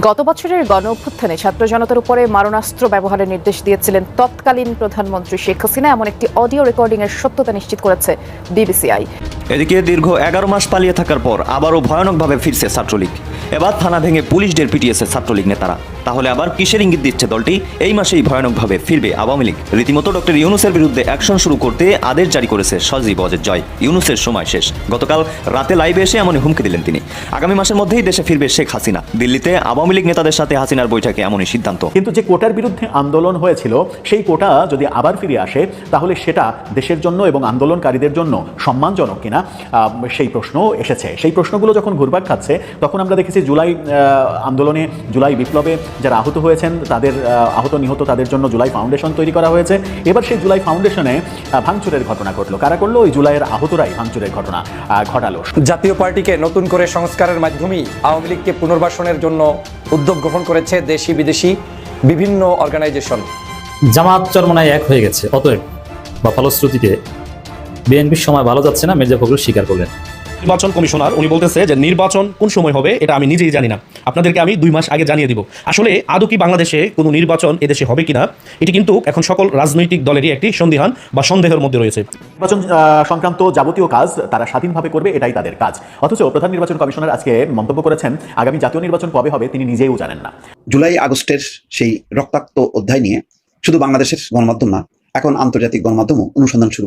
গত বছরের গণ অভ্যুত্থানে ছাত্র জনতার উপরে মারণাস্ত্র ব্যবহারের নির্দেশ দিয়েছিলেন তৎকালীন প্রধানমন্ত্রী শেখ হাসিনা, এমন একটি অডিও রেকর্ডিং এর সত্যতা নিশ্চিত করেছে বিবিসিআই। এদিকে দীর্ঘ এগারো মাস পালিয়ে থাকার পর আবারও ভয়ানকভাবে ফিরছে ছাত্রলীগ। এবার থানা ভেঙে পুলিশদের পিটিয়েছে ছাত্রলীগ নেতারা। তাহলে আবার কিসের ইঙ্গিত দিচ্ছে দলটি? এই মাসেই ভয়ানকভাবে ফিরবে আওয়ামী লীগ। রীতিমতো ডক্টর ইউনুসের বিরুদ্ধে অ্যাকশন শুরু করতে আদেশ জারি করেছে সজীব অজের জয়। ইউনুসের সময় শেষ। গতকাল রাতে লাইভে এসে এমনই হুমকি দিলেন তিনি। আগামী মাসের মধ্যেই দেশে ফিরবে শেখ হাসিনা। দিল্লিতে আওয়ামী লীগ নেতাদের সাথে হাসিনার বৈঠকে এমনই সিদ্ধান্ত। কিন্তু যে কোটার বিরুদ্ধে আন্দোলন হয়েছিল সেই কোটা যদি আবার ফিরে আসে তাহলে সেটা দেশের জন্য এবং আন্দোলনকারীদের জন্য সম্মানজনক কিনা সেই প্রশ্ন এসেছে। সেই প্রশ্নগুলো যখন ঘুরপাক খাচ্ছে তখন আমরা দেখেছি জুলাই আন্দোলনে জুলাই বিপ্লবে যারা আহত হয়েছেন তাদের আহত নিহত তাদের জন্য জুলাই ফাউন্ডেশন তৈরি করা হয়েছে। এবার সেই জুলাই ফাউন্ডেশনে ভাঙচুরের ঘটনা ঘটলো। কারা করল? ওই জুলাইয়ের আহতরাই ভাঙচুরের ঘটনা ঘটালো। জাতীয় পার্টিকে নতুন করে সংস্কারের মাধ্যমেই আওয়ামী লীগকে পুনর্বাসনের জন্য উদ্যোগ গ্রহণ করেছে দেশি বিদেশি বিভিন্ন অর্গানাইজেশন। জামাত চরমনায় এক হয়ে গেছে। অতএব বা ফলশ্রুতিতে বিএনপির সময় ভালো যাচ্ছে না, মির্জা ফখরুল স্বীকার করলেন। নির্বাচন কমিশনার উনি বলতেছে যে নির্বাচন কোন সময় হবে এটা আমি নিজেই জানি না। আপনাদেরকে আমি দুই মাস আগে জানিয়ে দিব। আসলে আদৌ কি বাংলাদেশে কোনো নির্বাচন এদেশে হবে কিনা এটি কিন্তু এখন সকল রাজনৈতিক দলেরই একটি সন্দিহান বা সন্দেহের মধ্যে রয়েছে। নির্বাচন সংক্রান্ত যাবতীয় কাজ তারা স্বাধীনভাবে করবে এটাই তাদের কাজ। অথচ প্রধান নির্বাচন কমিশনার আজকে মন্তব্য করেছেন আগামী জাতীয় নির্বাচন কবে হবে তিনি নিজেও জানেন না। জুলাই আগস্টের সেই রক্তাক্ত অধ্যায় নিয়ে শুধু বাংলাদেশের গণমাধ্যম না এখন আন্তর্জাতিক গণমাধ্যমও অনুসন্ধান শুরু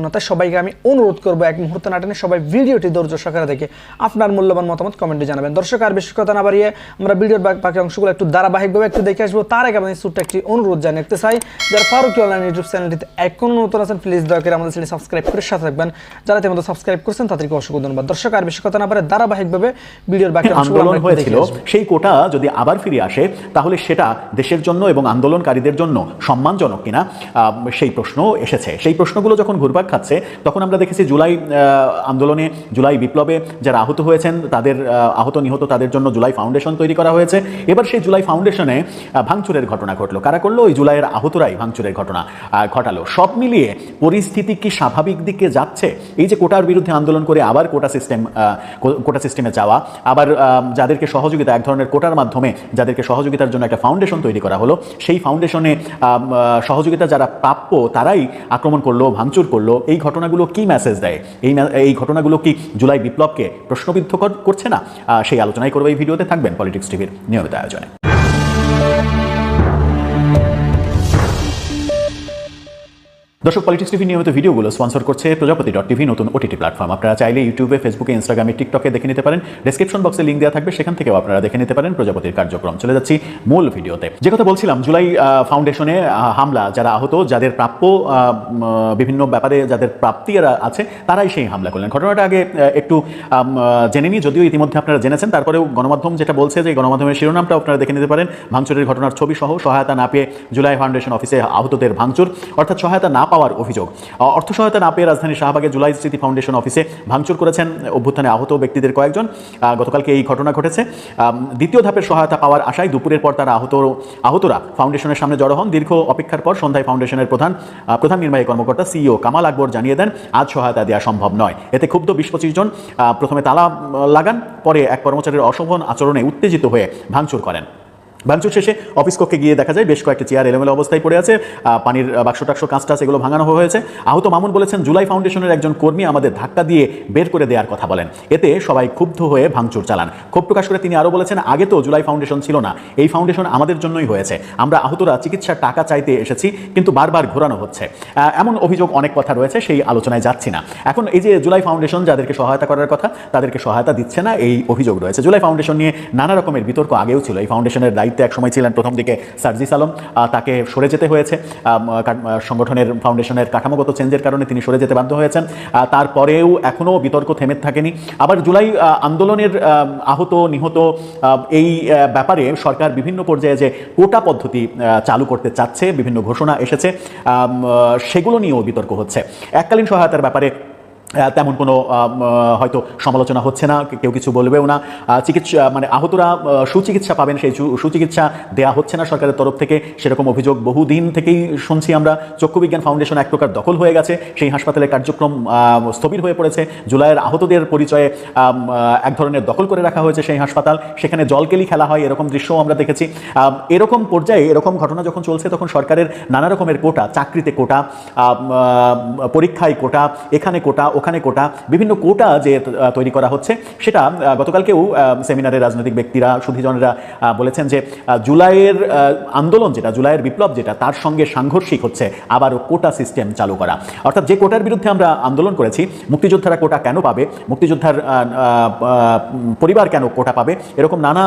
তাই সবাইকে আমি অনুরোধ করব এক মুহূর্তে নাটনে সবাই ভিডিওটি ধৈর্য সহকারে দেখে আপনার মূল্যবান মতামত কমেন্টে জানাবেন। দর্শক আর বেশি কথা না বাড়িয়ে আমরা ভিডিওর বাকি- অংশগুলো একটু ধারাবাহিকভাবে একটু দেখে আসব। তার আগে আমাদের ছোট্ট একটি অনুরোধ জানিয়ে রাখতে চাই যারা ফারুকি অনলাইন ইউটিউব চ্যানেলটিতে এখনও নতুন আছেন প্লিজ দয়া করে আমাদের চ্যানেল সাবস্ক্রাইব করে সাথে থাকবেন। যারা ইতিমধ্যে সাবস্ক্রাইব করছেন তাদেরকে অসংখ্য ধন্যবাদ। দর্শক আর বেশি কথা না পারে ধারাবাহিকভাবে ভিডিওর বাকি অংশগুলো আমরা হয়েছিল। সেই কোটা যদি আবার ফিরে আসে তাহলে সেটা দেশের জন্য এবং আন্দোলনকারীদের জন্য সম্মানজনক কিনা সেই প্রশ্ন এসেছে। সেই প্রশ্নগুলো যখন ঘুরপাক খাচ্ছে। তখন আমরা দেখেছি জুলাই আন্দোলনে, জুলাই বিপ্লবে যারা আহত হয়েছেন, তাদের আহত নিহত তাদের জন্য জুলাই ফাউন্ডেশন তৈরি করা হয়েছে। এবার সেই জুলাই ফাউন্ডেশনে ভাঙচুরের ঘটনা ঘটলো। কারা করল? ওই জুলাইয়ের আহতরাই ভাঙচুরের ঘটনা ঘটালো। সব মিলিয়ে পরিস্থিতি কি স্বাভাবিক দিকে যাচ্ছে? এই যে কোটার বিরুদ্ধে আন্দোলন করে আবার কোটা সিস্টেম কোটা সিস্টেমে যাওয়া, আবার যাদেরকে সহযোগিতা, এক ধরনের কোটার মাধ্যমে যাদেরকে সহযোগিতার জন্য একটা ফাউন্ডেশন তৈরি করা হলো, সেই ফাউন্ডেশনে সহযোগিতা যারা প্রাপ্য তারাই আক্রমণ করল, ভাঙচুর করল এই ঘটনাগুলো কি মেসেজ দেয়? এই এই ঘটনাগুলো কি জুলাই বিপ্লবকে প্রশ্নবিদ্ধ কর- করছে না? সেই আলোচনাই করবে এই ভিডিওতে। থাকবেন পলিটিক্স টিভির নিয়মিত আয়োজনে। দর্শক পলিটিক্স টিভি নিয়মিত ভিডিওগুলো স্পন্সর করছে প্রজাপতি ডট টিভি নতুন ওটিটি প্ল্যাটফর্ম আপনারা চাইলে ইউটিউবে ফেসবুকে ইনস্টাগ্রামে টিকটকে দেখে নিতে পারেন। ডেসক্রিপশন বক্সে লিঙ্ক দেওয়া থাকবে, সেখান থেকেও আপনারা দেখে নিতে পারেন প্রজাপতির কার্যক্রম। চলে যাচ্ছি মূল ভিডিওতে। যে কথা বলছিলাম, জুলাই ফাউন্ডেশনে হামলা, যারা আহত, যাদের প্রাপ্য বিভিন্ন ব্যাপারে যাদের প্রাপ্তি আছে, তারাই সেই হামলা করলেন। ঘটনাটা আগে একটু জেনে নিই, যদিও ইতিমধ্যে আপনারা জেনেছেন, তারপরেও গণমাধ্যম যেটা বলছে যে গণমাধ্যমের শিরোনামটা আপনারা দেখে নিতে পারেন। ভাঙচুরের ঘটনার ছবি সহ সহায়তা না পেয়ে জুলাই ফাউন্ডেশন অফিসে আহতদের ভাঙচুর। অর্থাৎ সহায়তা না পাওয়ার অভিযোগ। অর্থ সহায়তা না পেয়ে রাজধানী শাহবাগে জুলাই স্মৃতি ফাউন্ডেশন অফিসে ভাঙচুর করেছেন অভ্যুত্থানে আহত ব্যক্তিদের কয়েকজন। গতকালকে এই ঘটনা ঘটেছে। দ্বিতীয় ধাপের সহায়তা পাওয়ার আশায় দুপুরের পর তারা আহত, আহতরা ফাউন্ডেশনের সামনে জড়ো হন। দীর্ঘ অপেক্ষার পর সন্ধ্যায় ফাউন্ডেশনের প্রধান প্রধান নির্বাহী কর্মকর্তা সিইও কামাল আকবর জানিয়ে দেন, আজ সহায়তা দেওয়া সম্ভব নয়। এতে ক্ষুব্ধ বিশ পঁচিশ জন প্রথমে তালা লাগান, পরে এক কর্মচারীর অশোভন আচরণে উত্তেজিত হয়ে ভাঙচুর করেন। ভাঙচুর শেষে অফিস কক্ষে গিয়ে দেখা যায় বেশ কয়েকটি চেয়ার এলোমেলো অবস্থায় পড়ে আছে। পানির বাক্স টাক্স কাঁচ টাচ এগুলো ভাঙানো হয়েছে। আহত মামুন বলেছেন, জুলাই ফাউন্ডেশনের একজন কর্মী আমাদের ধাক্কা দিয়ে বের করে দেওয়ার কথা বলেন। এতে সবাই ক্ষুব্ধ হয়ে ভাঙচুর চালান। ক্ষোভ প্রকাশ করে তিনি আরও বলেছেন, আগে তো জুলাই ফাউন্ডেশন ছিল না। এই ফাউন্ডেশন আমাদের জন্যই হয়েছে। আমরা আহতরা চিকিৎসার টাকা চাইতে এসেছি, কিন্তু বারবার ঘোরানো হচ্ছে। এমন অভিযোগ অনেক কথা রয়েছে, সেই আলোচনায় যাচ্ছি না। এখন এই যে জুলাই ফাউন্ডেশন, যাদেরকে সহায়তা করার কথা, তাদেরকে সহায়তা দিচ্ছে না, এই অভিযোগ রয়েছে। জুলাই ফাউন্ডেশন নিয়ে নানা রকমের বিতর্ক আগেও ছিল। এই ফাউন্ডেশনের দায়িত্বে এক সময় ছিলেন প্রথম দিকে সার্জিস আলম তাকে সরে যেতে হয়েছে। সংগঠনের ফাউন্ডেশনের কাঠামোগত চেঞ্জের কারণে তিনি সরে যেতে বাধ্য হয়েছেন। তারপরেও এখনও বিতর্ক থেমে থাকেনি। আবার জুলাই আন্দোলনের আহত, নিহত এই ব্যাপারে সরকার বিভিন্ন পর্যায়ে যে কোটা পদ্ধতি চালু করতে চাচ্ছে, বিভিন্ন ঘোষণা এসেছে সেগুলো নিয়েও বিতর্ক হচ্ছে। এককালীন সহায়তার ব্যাপারে তেমন কোনো হয়তো সমালোচনা হচ্ছে না কেউ কিছু বলবেও না। চিকিৎসা মানে আহতরা সুচিকিৎসা পাবেন, সেই সুচিকিৎসা দেয়া হচ্ছে না সরকারের তরফ থেকে। সেরকম অভিযোগ বহুদিন থেকেই শুনছি আমরা। চক্ষু বিজ্ঞান ফাউন্ডেশন এক প্রকার দখল হয়ে গেছে। সেই হাসপাতালের কার্যক্রম স্থবির হয়ে পড়েছে। জুলাইয়ের আহতদের পরিচয়ে এক ধরনের দখল করে রাখা হয়েছে সেই হাসপাতাল। সেখানে জলকেলি খেলা হয়, এরকম দৃশ্যও আমরা দেখেছি। এরকম পর্যায়ে, এরকম ঘটনা যখন চলছে, তখন সরকারের নানা রকমের কোটা, চাকরিতে কোটা পরীক্ষায় কোটা, এখানে কোটা ওখানে কোটা, বিভিন্ন কোটা যে তৈরি করা হচ্ছে, সেটা গতকালকেও সেমিনারে রাজনৈতিক ব্যক্তিরা, সুধীজনেরা বলেছেন যে জুলাইয়ের আন্দোলন যেটা, জুলাইয়ের বিপ্লব যেটা, তার সঙ্গে সাংঘর্ষিক হচ্ছে আবারও কোটা সিস্টেম চালু করা। অর্থাৎ যে কোটার বিরুদ্ধে আমরা আন্দোলন করেছি, মুক্তিযোদ্ধারা কোটা কেন পাবে, মুক্তিযোদ্ধার পরিবার কেন কোটা পাবে, এরকম নানা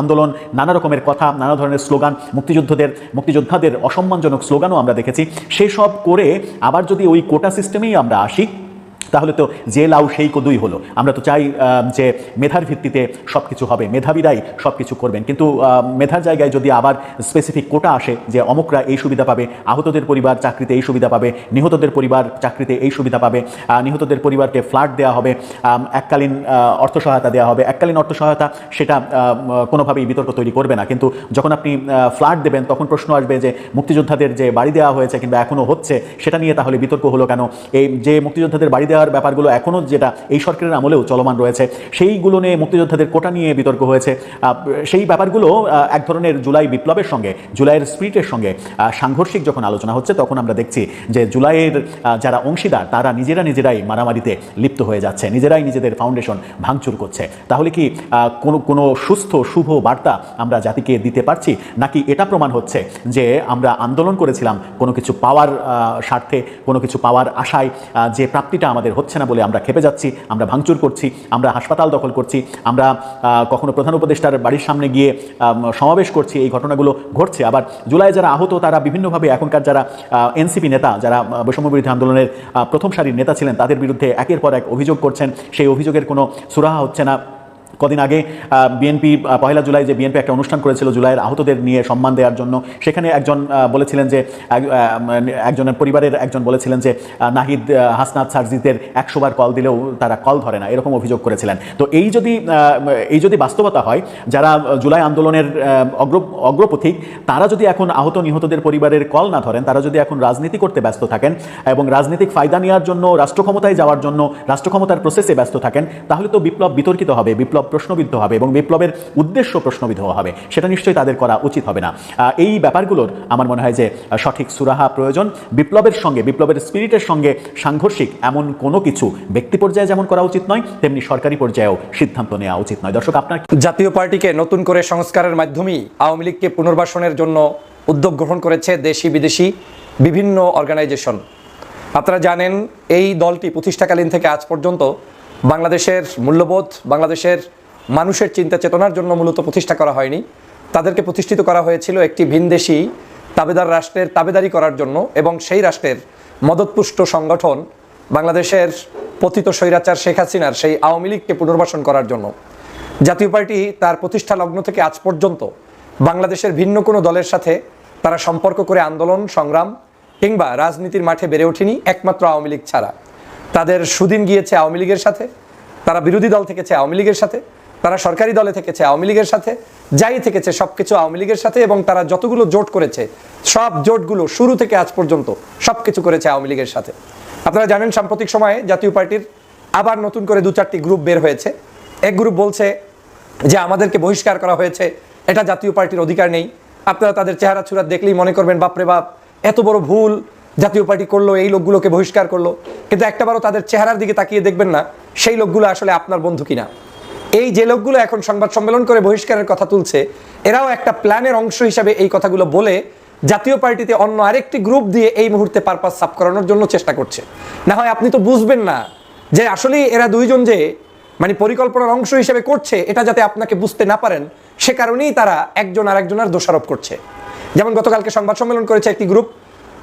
আন্দোলন, নানা রকমের কথা, নানা ধরনের স্লোগান, মুক্তিযুদ্ধদের, মুক্তিযোদ্ধাদের অসম্মানজনক স্লোগানও আমরা দেখেছি। সেসব করে আবার যদি ওই কোটা সিস্টেমেই আমরা আসি তাহলে তো যে লাউ সেই কদুই হলো। আমরা তো চাই যে মেধার ভিত্তিতে সব কিছু হবে। মেধাবীরাই সব কিছু করবেন। কিন্তু মেধার জায়গায় যদি আবার স্পেসিফিক কোটা আসে যে অমুকরা এই সুবিধা পাবে, আহতদের পরিবার চাকরিতে এই সুবিধা পাবে, নিহতদের পরিবার চাকরিতে এই সুবিধা পাবে নিহতদের পরিবারকে ফ্ল্যাট দেওয়া হবে এককালীন অর্থ সহায়তা দেওয়া হবে, এককালীন অর্থ সহায়তা সেটা কোনোভাবেই বিতর্ক তৈরি করবে না। কিন্তু যখন আপনি ফ্ল্যাট দেবেন, তখন প্রশ্ন আসবে যে মুক্তিযোদ্ধাদের যে বাড়ি দেওয়া হয়েছে কিংবা এখনও হচ্ছে, সেটা নিয়ে তাহলে বিতর্ক হলো কেন? এই যে মুক্তিযোদ্ধাদের বাড়ি দেওয়ার ব্যাপারগুলো এখনও যেটা এই সরকারের আমলেও চলমান রয়েছে, সেইগুলো নিয়ে মুক্তিযোদ্ধাদের কোটা নিয়ে বিতর্ক হয়েছে। সেই ব্যাপারগুলো এক ধরনের জুলাই বিপ্লবের সঙ্গে, জুলাইয়ের স্পিরিটের সঙ্গে সাংঘর্ষিক যখন আলোচনা হচ্ছে, তখন আমরা দেখছি যে জুলাইয়ের যারা অংশীদার, তারা নিজেরা নিজেরাই মারামারিতে লিপ্ত হয়ে যাচ্ছে, নিজেরাই নিজেদের ফাউন্ডেশন ভাঙচুর করছে। তাহলে কি কোনো কোনো সুস্থ, শুভ বার্তা আমরা জাতিকে দিতে পারছি? নাকি এটা প্রমাণ হচ্ছে যে আমরা আন্দোলন করেছিলাম কোনো কিছু পাওয়ার স্বার্থে, কোনো কিছু পাওয়ার আশায় যে প্রাপ্তিটা আমাদের হচ্ছে না বলে আমরা খেপে যাচ্ছি, আমরা ভাঙচুর করছি, আমরা হাসপাতাল দখল করছি, আমরা কখনো প্রধান উপদেষ্টার বাড়ির সামনে গিয়ে সমাবেশ করছি, এই ঘটনাগুলো ঘটছে। আবার জুলাই যারা আহত, তারা বিভিন্নভাবে এখনকার যারা এনসিপি নেতা, যারা বৈষম্যবিরোধী বৈষম্য বিরোধী আন্দোলনের প্রথম সারির নেতা ছিলেন, তাদের বিরুদ্ধে একের পর এক অভিযোগ করছেন। সেই অভিযোগের কোনো সুরাহা হচ্ছে না। কদিন আগে বিএনপি পয়লা জুলাই যে বিএনপি একটা অনুষ্ঠান করেছিল জুলাইয়ের আহতদের নিয়ে সম্মান দেওয়ার জন্য, সেখানে একজন বলেছিলেন যে মানে একজনের পরিবারের একজন বলেছিলেন যে নাহিদ হাসনাত সার্জিদের একশো বার কল দিলেও তারা কল ধরে না, এরকম অভিযোগ করেছিলেন। তো এই যদি এই যদি বাস্তবতা হয়, যারা জুলাই আন্দোলনের অগ্র, অগ্রপথিক, তারা যদি এখন আহত নিহতদের পরিবারের কল না ধরেন, তারা যদি এখন রাজনীতি করতে ব্যস্ত থাকেন এবং রাজনৈতিক ফায়দা নেওয়ার জন্য রাষ্ট্র ক্ষমতায় যাওয়ার জন্য রাষ্ট্র ক্ষমতার প্রসেসে ব্যস্ত থাকেন, তাহলে তো বিপ্লব বিতর্কিত হবে। বিপ্লব প্রশ্নবিদ্ধ হবে এবং বিপ্লবের উদ্দেশ্য প্রশ্নবিদ্ধ হবে, সেটা নিশ্চয়ই তাদের করা উচিত হবে না। এই ব্যাপারগুলোর আমার মনে হয় যে সঠিক সুরাহা প্রয়োজন। বিপ্লবের সঙ্গে, বিপ্লবের স্পিরিটের সঙ্গে সাংঘর্ষিক এমন কোনো কিছু ব্যক্তি পর্যায়ে যেমন করা উচিত নয়, তেমনি সরকারি পর্যায়েও সিদ্ধান্ত নেওয়া উচিত নয়। দর্শক, আপনার জাতীয় পার্টিকে নতুন করে সংস্কারের মাধ্যমেই আওয়ামী লীগকে পুনর্বাসনের জন্য উদ্যোগ গ্রহণ করেছে দেশি বিদেশি বিভিন্ন অর্গানাইজেশন। আপনারা জানেন, এই দলটি প্রতিষ্ঠাকালীন থেকে আজ পর্যন্ত বাংলাদেশের মূল্যবোধ, বাংলাদেশের মানুষের চিন্তা চেতনার জন্য মূলত প্রতিষ্ঠা করা হয়নি। তাদেরকে প্রতিষ্ঠিত করা হয়েছিল একটি ভিনদেশি তাবেদার রাষ্ট্রের তাবেদারি করার জন্য এবং সেই রাষ্ট্রের মদতপুষ্ট সংগঠন বাংলাদেশের পতিত স্বৈরাচার শেখ হাসিনার সেই আওয়ামী লীগকে পুনর্বাসন করার জন্য। জাতীয় পার্টি তার প্রতিষ্ঠা লগ্ন থেকে আজ পর্যন্ত বাংলাদেশের ভিন্ন কোনো দলের সাথে তারা সম্পর্ক করে আন্দোলন, সংগ্রাম কিংবা রাজনীতির মাঠে বেড়ে ওঠেনি একমাত্র আওয়ামী লীগ ছাড়া। তাদের সুদিন গিয়েছে আওয়ামী লীগের সাথে, তারা বিরোধী দল থেকেছে আওয়ামী লীগের সাথে, তারা সরকারি দলে থেকেছে আওয়ামী লীগের সাথে, যাই থেকেছে সব কিছু আওয়ামী লীগের সাথে এবং তারা যতগুলো জোট করেছে, সব জোটগুলো শুরু থেকে আজ পর্যন্ত সব কিছু করেছে আওয়ামী লীগের সাথে। আপনারা জানেন সাম্প্রতিক সময়ে জাতীয় পার্টির আবার নতুন করে দু চারটি গ্রুপ বের হয়েছে। এক গ্রুপ বলছে যে আমাদেরকে বহিষ্কার করা হয়েছে, এটা জাতীয় পার্টির অধিকার নেই। আপনারা তাদের চেহারা চূড়া দেখলেই মনে করবেন, বাপরে বাপ, এত বড় ভুল জাতীয় পার্টি করল, এই লোকগুলোকে বহিষ্কার করল, কিন্তু একটাবারও তাদের চেহারার দিকে তাকিয়ে দেখবেন না সেই লোকগুলো আসলে আপনার বন্ধু কিনা। এই যে লোকগুলো এখন সংবাদ সম্মেলন করে বহিষ্কারের কথা তুলছে, এরাও একটা প্ল্যানের অংশ হিসাবে এই কথাগুলো বলে জাতীয় পার্টিতে অন্য আরেকটি গ্রুপ দিয়ে এই মুহূর্তে পারপাস সাফ করানোর জন্য চেষ্টা করছে। না হয় আপনি তো বুঝবেন না যে আসলে এরা দুইজন যে মানে পরিকল্পনার অংশ হিসেবে করছে, এটা যাতে আপনাকে বুঝতে না পারেন, সে কারণেই তারা একজন আর একজনের দোষারোপ করছে। যেমন গতকালকে সংবাদ সম্মেলন করেছে একটি গ্রুপ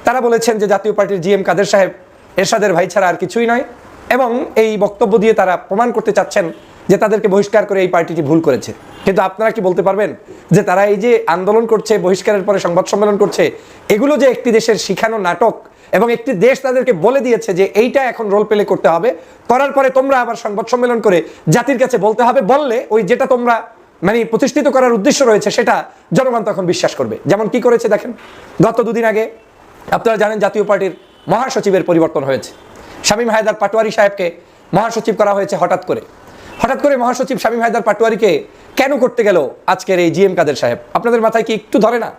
তারা বলেছেন যে জাতীয় পার্টির জি এম কাদের সাহেব এরশাদের ভাই ছাড়া আর কিছুই নয়, এবং এই বক্তব্য দিয়ে তারা প্রমাণ করতে চাচ্ছেন যে তাদেরকে বহিষ্কার করে এই পার্টিটি ভুল করেছে। কিন্তু আপনারা কি বলতে পারবেন যে তারা এই যে আন্দোলন করছে, বহিষ্কারের পরে সংবাদ সম্মেলন করছে, এগুলো যে একটি দেশের শিখানো নাটক এবং একটি দেশ তাদেরকে বলে দিয়েছে যে এইটা এখন রোল প্লে করতে হবে, করার পরে তোমরা আবার সংবাদ সম্মেলন করে জাতির কাছে বলতে হবে, বললে ওই যেটা তোমরা মানে প্রতিষ্ঠিত করার উদ্দেশ্য রয়েছে সেটা জনগণ তখন বিশ্বাস করবে। যেমন কি করেছে দেখেন, গত দুদিন আগে আপনারা জানেন জাতীয় পার্টির মহাসচিবের পরিবর্তন হয়েছে। শামীম হায়দার পাটোয়ারি সাহেবকে মহাসচিব করা হয়েছে হঠাৎ করে। হঠাৎ করে মহাসচিব শামীম হায়দার পাটোয়ারিকে কেন করতে গেল আজকের এই জিএম কাদের সাহেব? আপনাদের মাথায় কি একটু ধরে না?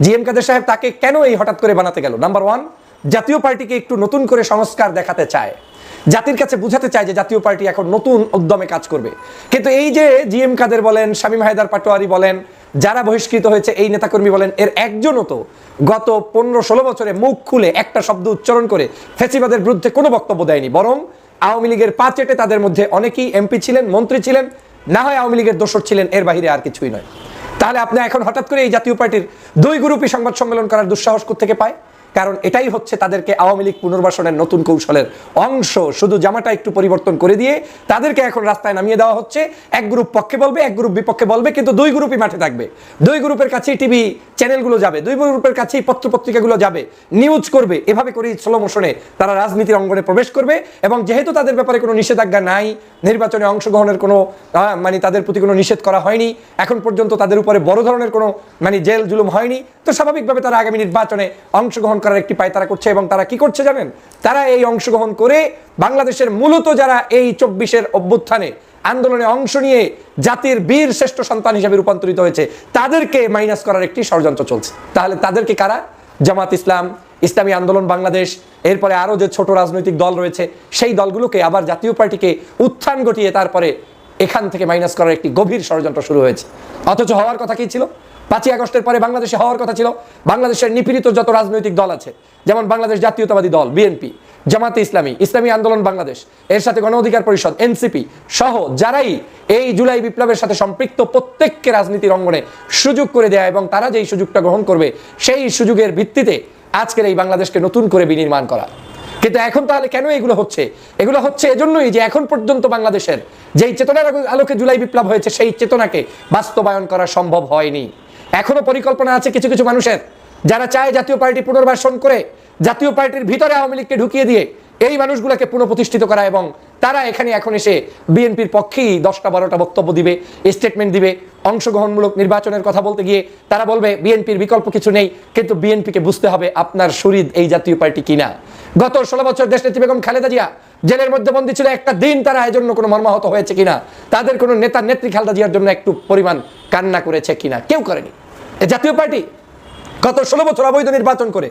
জিএম কাদের সাহেব তাকে কেন এই হঠাৎ করে বানাতে গেল? নাম্বার ওয়ান জাতীয় পার্টিকে একটু নতুন করে সংস্কার দেখাতে চায়। জাতির কাছে বুঝাতে চায় যে জাতীয় পার্টি এখন নতুন উদ্যমে কাজ করবে। কিন্তু এই যে জিএম কাদের বলেন, শামীম হায়দার পাটোয়ারি বলেন, যারা বহিষ্কৃত হয়েছে, এই নেতাকর্মী বলেন, এর একজনও তো গত পনেরো ষোলো বছরে মুখ খুলে একটা শব্দ উচ্চারণ করে ফেসিবাদের বিরুদ্ধে কোনো বক্তব্য দেয়নি। বরং আওয়ামী লীগের পা চেটে তাদের মধ্যে অনেকেই এমপি ছিলেন, মন্ত্রী ছিলেন, না হয় আওয়ামী লীগের দোষর ছিলেন, এর বাইরে আর কিছুই নয়। তাহলে আপনি এখন হঠাৎ করে এই জাতীয় পার্টির দুই গ্রুপই সংবাদ সম্মেলন করার দুঃসাহস থেকে পায়? কারণ এটাই হচ্ছে তাদেরকে আওয়ামী লীগ পুনর্বাসনের নতুন কৌশলের অংশ। শুধু জামাটা একটু পরিবর্তন করে দিয়ে তাদেরকে এখন রাস্তায় নামিয়ে দেওয়া হচ্ছে। এক গ্রুপ পক্ষে বলবে, এক গ্রুপ বিপক্ষে বলবে, কিন্তু দুই গ্রুপই মাঠে থাকবে। দুই গ্রুপের কাছেই টিভি চ্যানেলগুলো যাবে, দুই গ্রুপের কাছেই পত্রপত্রিকাগুলো যাবে। নিউজ করবে, এভাবে করেই স্লো মোশনে তারা রাজনীতির অঙ্গনে প্রবেশ করবে এবং যেহেতু তাদের ব্যাপারে কোনো নিষেধাজ্ঞা নাই, নির্বাচনে অংশগ্রহণের কোনো মানে তাদের প্রতি কোনো নিষেধ করা হয়নি, এখন পর্যন্ত তাদের উপরে বড় ধরনের কোনো মানে জেল জুলুম হয়নি, তো স্বাভাবিকভাবে তারা আগামী নির্বাচনে অংশগ্রহণ করার একটি পায়তারা করছে এবং তারা কি করছে জানেন? তারা এই অংশগ্রহণ করে বাংলাদেশের মূলত যারা এই চব্বিশের অভ্যুত্থানে আন্দোলনে অংশ নিয়ে জাতির বীর শ্রেষ্ঠ সন্তান হিসেবে রূপান্তরিত হয়েছে, তাদেরকে মাইনাস করার একটি ষড়যন্ত্র চলছে। তাহলে তাদেরকে কারা? জামাত ইসলাম, ইসলামী আন্দোলন বাংলাদেশ, এরপরে আরও যে ছোট রাজনৈতিক দল রয়েছে, সেই দলগুলোকে আবার জাতীয় পার্টিকে উত্থান ঘটিয়ে তারপরে এখান থেকে মাইনাস করার একটি গভীর ষড়যন্ত্র শুরু হয়েছে। অথচ হওয়ার কথা কি ছিল? পাঁচই আগস্টের পরে বাংলাদেশে হওয়ার কথা ছিল, বাংলাদেশের নিপীড়িত যত রাজনৈতিক দল আছে, যেমন বাংলাদেশ জাতীয়তাবাদী দল বিএনপি জামাতে ইসলামী ইসলামী আন্দোলন বাংলাদেশ, এর সাথে গণ অধিকার পরিষদ এনসিপি সহ যারাই এই জুলাই বিপ্লবের সাথে সম্পৃক্ত প্রত্যেককে রাজনীতির অঙ্গনে সুযোগ করে দেয়া এবং তারা যেই সুযোগটা গ্রহণ করবে, সেই সুযোগের ভিত্তিতে আজকের এই বাংলাদেশকে নতুন করে বিনির্মাণ করা। কিন্তু এখন তাহলে কেন এগুলো হচ্ছে? এগুলো হচ্ছে এজন্যই যে এখন পর্যন্ত বাংলাদেশের যেই চেতনার আলোকে জুলাই বিপ্লব হয়েছে, সেই চেতনাকে বাস্তবায়ন করা সম্ভব হয়নি। এখনও পরিকল্পনা আছে কিছু কিছু মানুষের। যারা চায় জাতীয় পার্টি পুনর্বাসন করে, জাতীয় পার্টির ভিতরে আওয়ামী লীগকে ঢুকিয়ে দিয়ে এই মানুষগুলোকে পুনঃপ্রতিষ্ঠিত করা এবং তারা এখানে এখন এসে বিএনপির পক্ষেই দশটা বারোটা বক্তব্য দিবে স্টেটমেন্ট দিবে, অংশগ্রহণমূলক নির্বাচনের কথা বলতে গিয়ে তারা বলবে, বিএনপির বিকল্প কিছু নেই, কিন্তু বিএনপিকে বুঝতে হবে আপনার শরীর এই জাতীয় পার্টি কিনা। গত ষোলো বছর দেশনেত্রী বেগম খালেদা জিয়া জেলের মধ্যে বন্দী ছিল, একটা দিন তারা এজন্য কোনো মর্মাহত হয়েছে কিনা? তাদের কোনো নেতা নেত্রী খালেদা জিয়ার জন্য একটু পরিমাণ কান্না করেছে কিনা? কেউ করেনি। এ জাতীয় পার্টি গত ষোলো বছর অবৈধ নির্বাচন করে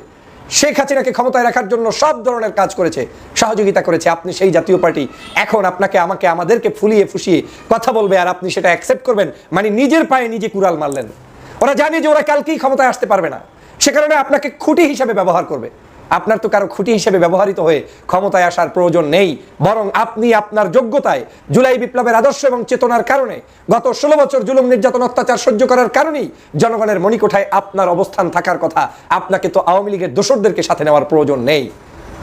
শেখ হাসিনাকে ক্ষমতায় রাখার জন্য সব ধরনের কাজ করেছে, সহযোগিতা করেছে। আপনি সেই জাতীয় পার্টি, এখন আপনাকে, আমাকে, আমাদেরকে ফুলিয়ে ফুসিয়ে কথা বলবে আর আপনি সেটা অ্যাকসেপ্ট করবেন। মানে নিজের পায়ে নিজে কুড়াল মারলেন। ওরা জানে যে ওরা কালকেই ক্ষমতায় আসতে পারবে না। সে কারণে আপনাকে খুঁটি হিসাবে ব্যবহার করবে। আপনার তো কারও খুঁটি হিসেবে ব্যবহৃত হয়ে ক্ষমতায় আসার প্রয়োজন নেই। বরং আপনি আপনার যোগ্যতায় জুলাই বিপ্লবের আদর্শ এবং চেতনার কারণে গত ষোলো বছর জুলুম নির্যাতন অত্যাচার সহ্য করার কারণেই জনগণের মণিকোঠায় আপনার অবস্থান থাকার কথা। আপনাকে তো আওয়ামী লীগের দোসরদেরকে সাথে নেওয়ার প্রয়োজন নেই।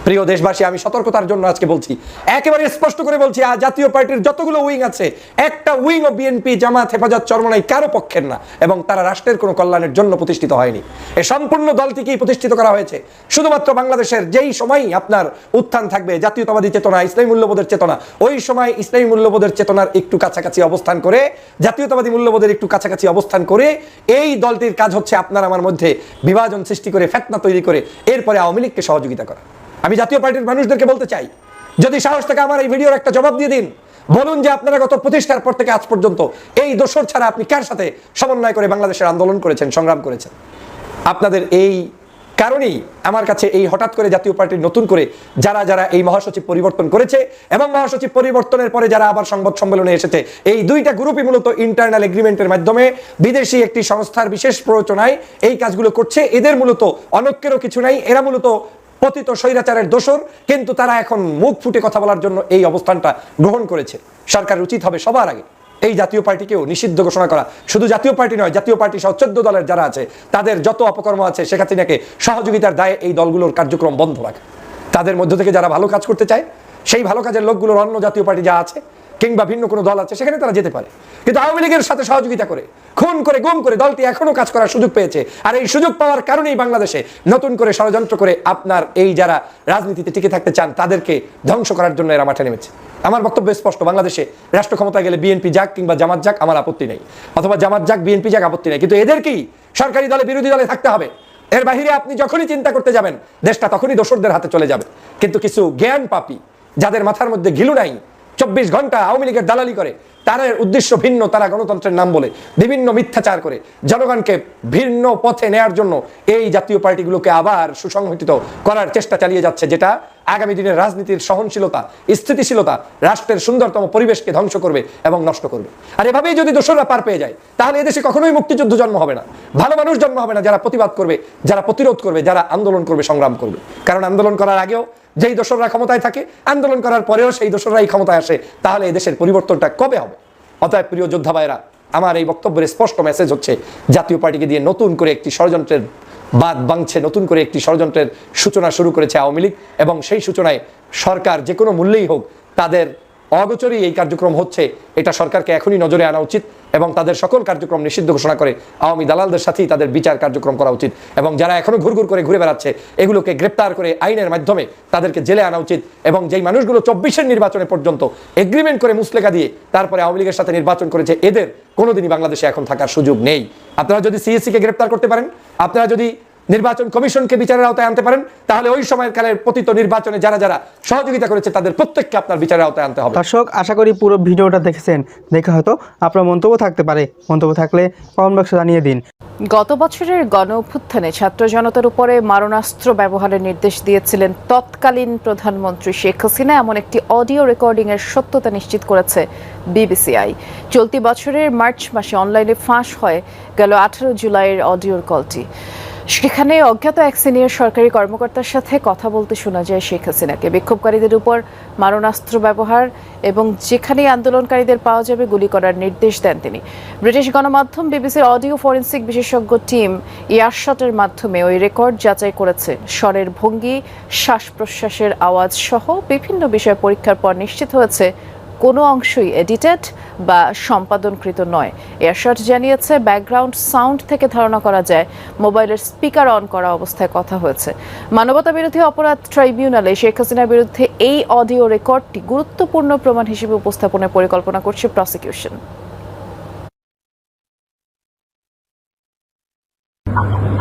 প্রিয় দেশবাসী, আমি সতর্কতার জন্য আজকে বলছি, একেবারে স্পষ্ট করে বলছি আজ জাতীয় পার্টির যতগুলো উইং আছে, একটা উইং ও বিএনপি জামাত হেফাজত চরমনাই কারও পক্ষের না এবং তারা রাষ্ট্রের কোনো কল্যাণের জন্য প্রতিষ্ঠিত হয়নি। এ সম্পূর্ণ দলটিকেই প্রতিষ্ঠিত করা হয়েছে। শুধুমাত্র বাংলাদেশের যেই সময়ই আপনার উত্থান থাকবে, জাতীয়তাবাদী চেতনা, ইসলামী মূল্যবোধের চেতনা, ওই সময় ইসলামী মূল্যবোধের চেতনার একটু কাছাকাছি অবস্থান করে, জাতীয়তাবাদী মূল্যবোধের একটু কাছাকাছি অবস্থান করে, এই দলটির কাজ হচ্ছে আপনার আমার মধ্যে বিভাজন সৃষ্টি করে, ফেতনা তৈরি করে, এরপরে আওয়ামী লীগকে সহযোগিতা করা। আমি জাতীয় পার্টির মানুষদেরকে বলতে চাই, যদি সাহস থাকে আমার এই ভিডিওর একটা জবাব দিয়ে দিন। বলুন যে আপনারা গত প্রতিষ্ঠার পর থেকে আজ পর্যন্ত এই দোসর ছাড়া আপনি কার সাথে সমন্বয় করে বাংলাদেশের আন্দোলন করেছেন, সংগ্রাম করেছেন? আপনাদের এই কারণেই আমার কাছে এই হঠাৎ করে জাতীয় পার্টির নতুন করে যারা যারা এই মহাসচিব পরিবর্তন করেছে এবং মহাসচিব পরিবর্তনের পরে যারা আবার সংবাদ সম্মেলনে এসেছে, এই দুইটা গ্রুপই মূলত ইন্টারনাল এগ্রিমেন্টের মাধ্যমে বিদেশি একটি সংস্থার বিশেষ প্ররোচনায় এই কাজগুলো করছে। এদের মূলত অনৈক্যেরও কিছু নাই, এরা মূলত পতিত স্বৈরাচারের দোষর, কিন্তু তারা এখন মুখ ফুটে কথা বলার জন্য এই অবস্থানটা গ্রহণ করেছে। সরকার উচিত হবে সবার আগে এই জাতীয় পার্টিকেও নিষিদ্ধ ঘোষণা করা। শুধু জাতীয় পার্টি নয়, জাতীয় পার্টি সহ চোদ্দ দলের যারা আছে, তাদের যত অপকর্ম আছে, শেখ হাসিনাকে সহযোগিতার দায়ে এই দলগুলোর কার্যক্রম বন্ধ রাখা। তাদের মধ্য থেকে যারা ভালো কাজ করতে চায়, সেই ভালো কাজের লোকগুলোর অন্য জাতীয় পার্টি যা আছে কিংবা ভিন্ন কোনো দল আছে, সেখানে তারা যেতে পারে। কিন্তু আওয়ামী লীগের সাথে সহযোগিতা করে, খুন করে, গুম করে দলটি এখনও কাজ করার সুযোগ পেয়েছে। আর এই সুযোগ পাওয়ার কারণেই বাংলাদেশে নতুন করে ষড়যন্ত্র করে আপনার এই যারা রাজনীতিতে টিকে থাকতে চান, তাদেরকে ধ্বংস করার জন্য এরা মাঠে নেমেছে। আমার বক্তব্য স্পষ্ট, বাংলাদেশে রাষ্ট্র ক্ষমতায় গেলে বিএনপি যাক কিংবা জামাত যাক, আমার আপত্তি নেই। অথবা জামাত যাক, বিএনপি যাক, আপত্তি নেই। কিন্তু এদেরকেই সরকারি দলে, বিরোধী দলে থাকতে হবে। এর বাহিরে আপনি যখনই চিন্তা করতে যাবেন, দেশটা তখনই দোসরদের হাতে চলে যাবে। কিন্তু কিছু জ্ঞান পাপি যাদের মাথার মধ্যে ঘিলু নাই চব্বিশ ঘণ্টা আওয়ামী লীগের দালালি করে। তাদের উদ্দেশ্য ভিন্ন, তারা গণতন্ত্রের নাম বলে। বিভিন্ন মিথ্যাচার করে। জনগণকে ভিন্ন পথে নেয়ার জন্য এই জাতীয় পার্টিগুলোকে আবার সুসংগঠিত করার চেষ্টা চালিয়ে যাচ্ছে, যেটা আগামী দিনের রাজনীতির সহনশীলতা, স্থিতিশীলতা, রাষ্ট্রের সুন্দরতম পরিবেশকে ধ্বংস করবে এবং নষ্ট করবে। আর এভাবেই যদি দোসররা পার পেয়ে যায়, তাহলে এদেশে কখনোই মুক্তিযুদ্ধ জন্ম হবে না। ভালো মানুষ জন্ম হবে না যারা প্রতিবাদ করবে, যারা প্রতিরোধ করবে, যারা আন্দোলন করবে, সংগ্রাম করবে। কারণ আন্দোলন করার আগেও যেই দোসররা ক্ষমতায় থাকে, আন্দোলন করার পরেও সেই দোসররাই ক্ষমতায় আসে। তাহলে দেশের পরিবর্তনটা কবে হবে? অতএব প্রিয় যোদ্ধা ভাইরা আমার এই বক্তব্যের স্পষ্ট মেসেজ হচ্ছে, জাতীয় পার্টিকে দিয়ে নতুন করে একটি ষড়যন্ত্রের বাদ বাংছে নতুন করে একটি ষড়যন্ত্রের সূচনা শুরু করেছে আওয়ামী লীগ এবং সেই সূচনায় সরকার যে কোনো মূল্যেই হোক, তাদের অগোচরেই এই কার্যক্রম হচ্ছে। এটা সরকারকে এখনই নজরে আনা উচিত এবং তাদের সকল কার্যক্রম নিষিদ্ধ ঘোষণা করে আওয়ামী দালালদের সাথেই তাদের বিচার কার্যক্রম করা উচিত এবং যারা এখনও ঘুরঘুর করে ঘুরে বেড়াচ্ছে, এগুলোকে গ্রেপ্তার করে আইনের মাধ্যমে তাদেরকে জেলে আনা উচিত এবং যেই মানুষগুলো চব্বিশের নির্বাচনে পর্যন্ত এগ্রিমেন্ট করে মুসলেখা দিয়ে তারপরে আওয়ামী লীগের সাথে নির্বাচন করেছে, এদের কোনোদিনই বাংলাদেশে এখন থাকার সুযোগ নেই। আপনারা যদি সিএসসি কে গ্রেপ্তার করতে পারেন, আপনারা যদি নির্বাচন কমিশনকে বিচারের আওতায় আনতে পারেন তাহলে ওই সময়ের কালের পতিত নির্বাচনে যারা যারা সহযোগিতা করেছে তাদের প্রত্যেককে আপনার বিচারের আওতায় আনতে হবে। দর্শক আশা করি পুরো ভিডিওটা দেখেছেন। দেখে হয়তো আপনার মন্তব্য থাকতে পারে। মন্তব্য থাকলে কমেন্ট বক্সে জানিয়ে দিন। গত বছরের গণ অভ্যুত্থানে ছাত্র জনতার উপরে মারণাস্ত্র ব্যবহারের নির্দেশ দিয়েছিলেন তৎকালীন প্রধানমন্ত্রী শেখ হাসিনা। এমন একটি অডিও রেকর্ডিং এর সত্যতা নিশ্চিত করেছে বিবিসিআই। চলতি বছরের মার্চ মাসে অনলাইনে ফাঁস হয় গেল আঠারো জুলাইয়ের অডিওর কলটি। সেখানে অজ্ঞাত এক সিনিয়র সরকারি কর্মকর্তার সাথে কথা বলতে শোনা যায় শেখ হাসিনাকে। বিক্ষোভকারীদের উপর মারণাস্ত্র ব্যবহার এবং যেখানেই আন্দোলনকারীদের পাওয়া যাবে গুলি করার নির্দেশ দেন তিনি। ব্রিটিশ গণমাধ্যম বিবিসির অডিও ফরেন্সিক বিশেষজ্ঞ টিম ইয়ারশটের মাধ্যমে ওই রেকর্ড যাচাই করেছে। স্বরের ভঙ্গি শ্বাস প্রশ্বাসের আওয়াজ সহ বিভিন্ন বিষয় পরীক্ষার পর নিশ্চিত হয়েছে কোনো অংশই এডিটেড বা সম্পাদনকৃত নয়। এয়ারশট জানিয়েছে, ব্যাকগ্রাউন্ড সাউন্ড থেকে ধারণা করা যায় মোবাইলের স্পিকার অন করা অবস্থায় কথা হয়েছে। মানবতা বিরোধী অপরাধ ট্রাইব্যুনালে শেখ হাসিনার বিরুদ্ধে এই অডিও রেকর্ডটি গুরুত্বপূর্ণ প্রমাণ হিসেবে উপস্থাপনের পরিকল্পনা করছে প্রসিকিউশন।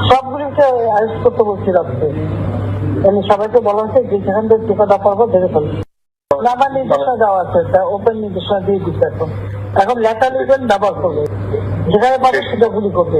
সবগুলিকে আরেস্ট করতে বলছি রাখতে এমনি সবাইকে বলা হচ্ছে যে যেখান থেকে টিকা দেওয়া পারব দেখে ফেলবে আমার নির্দেশনা দেওয়া আছে ওপেন নির্দেশনা দিয়ে দিচ্ছে এখন। এখন লেখা লিখবেন ব্যবহার করবে। যেখানে পাবে সেটা গুলি করবে।